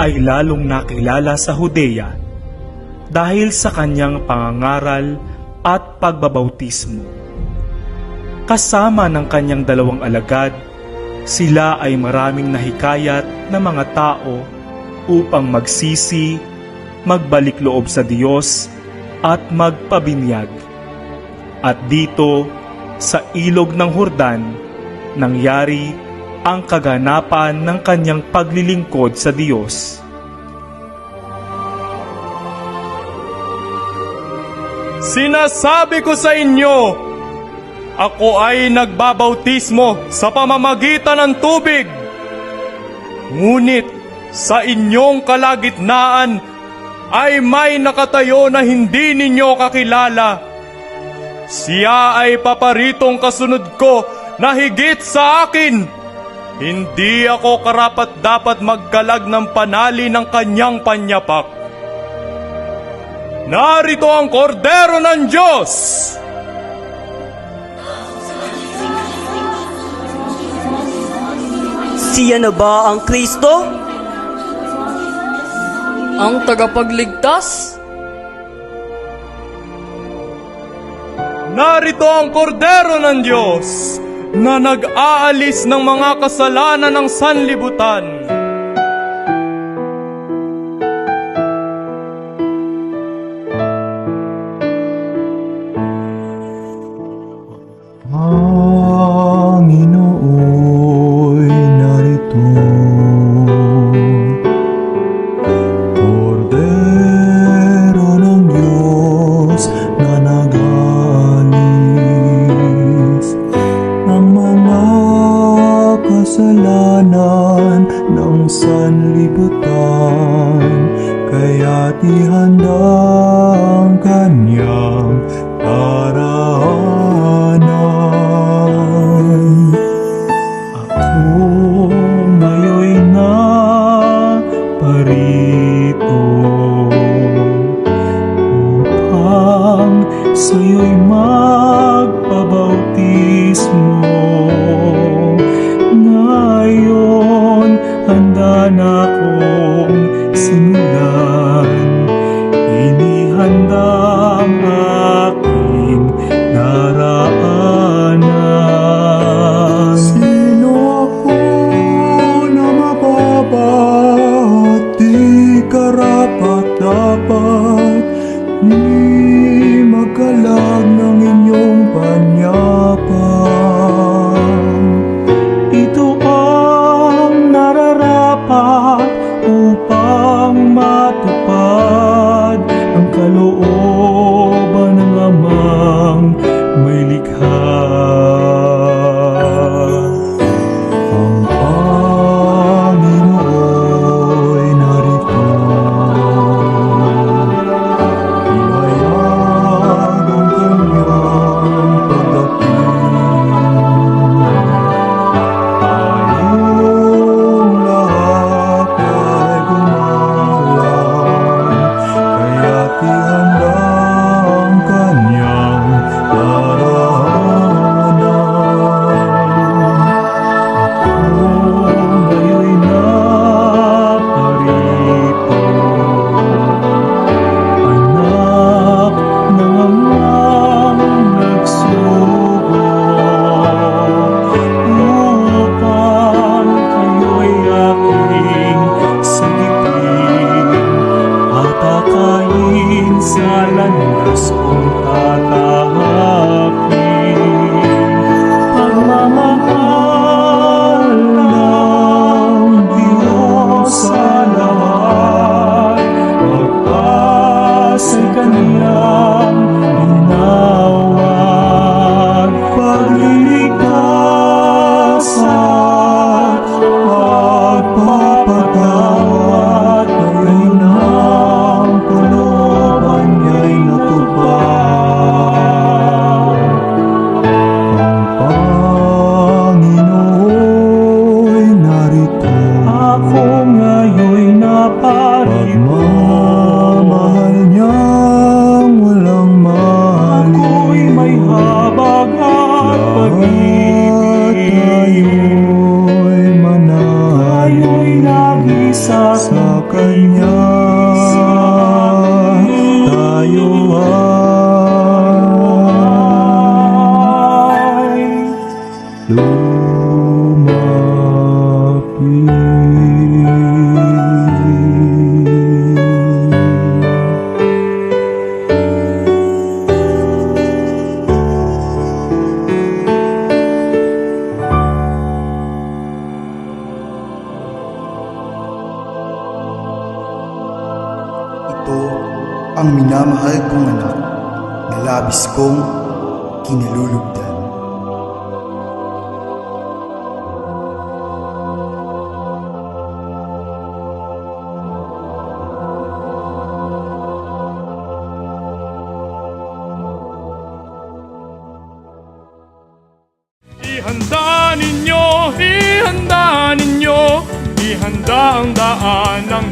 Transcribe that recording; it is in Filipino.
ay lalong nakilala sa Hudeya dahil sa kanyang pangangaral at pagbabautismo. Kasama ng kanyang dalawang alagad, sila ay maraming nahikayat na mga tao upang magsisi, magbalik loob sa Diyos at magpabinyag. At dito, sa ilog ng Hordan, nangyari ang kaganapan ng kanyang paglilingkod sa Diyos. Sinasabi ko sa inyo, ako ay nagbabautismo sa pamamagitan ng tubig. Ngunit sa inyong kalagitnaan ay may nakatayo na hindi ninyo kakilala. Siya ay paparitong kasunod ko na higit sa akin. Hindi ako karapat dapat magkalag ng panali ng kanyang panyapak. Narito ang kordero ng Diyos! Siya na ba ang Kristo? Ang tagapagligtas? Narito ang kordero ng Diyos na nag-aalis ng mga kasalanan ng sanlibutan. Kasalanan ng sanlibutan kaya ihanda ang kanyang daraanan. Ako ngayoy na parito upang sa'yo'y magpabautismo. Ito ang nararapat upang matupad Ang kalooban ng amang may likha Ako ang minamahal kong anak na labis kong kinalulugdan. Ihanda ninyo, ihanda ninyo, ihanda ang daan ng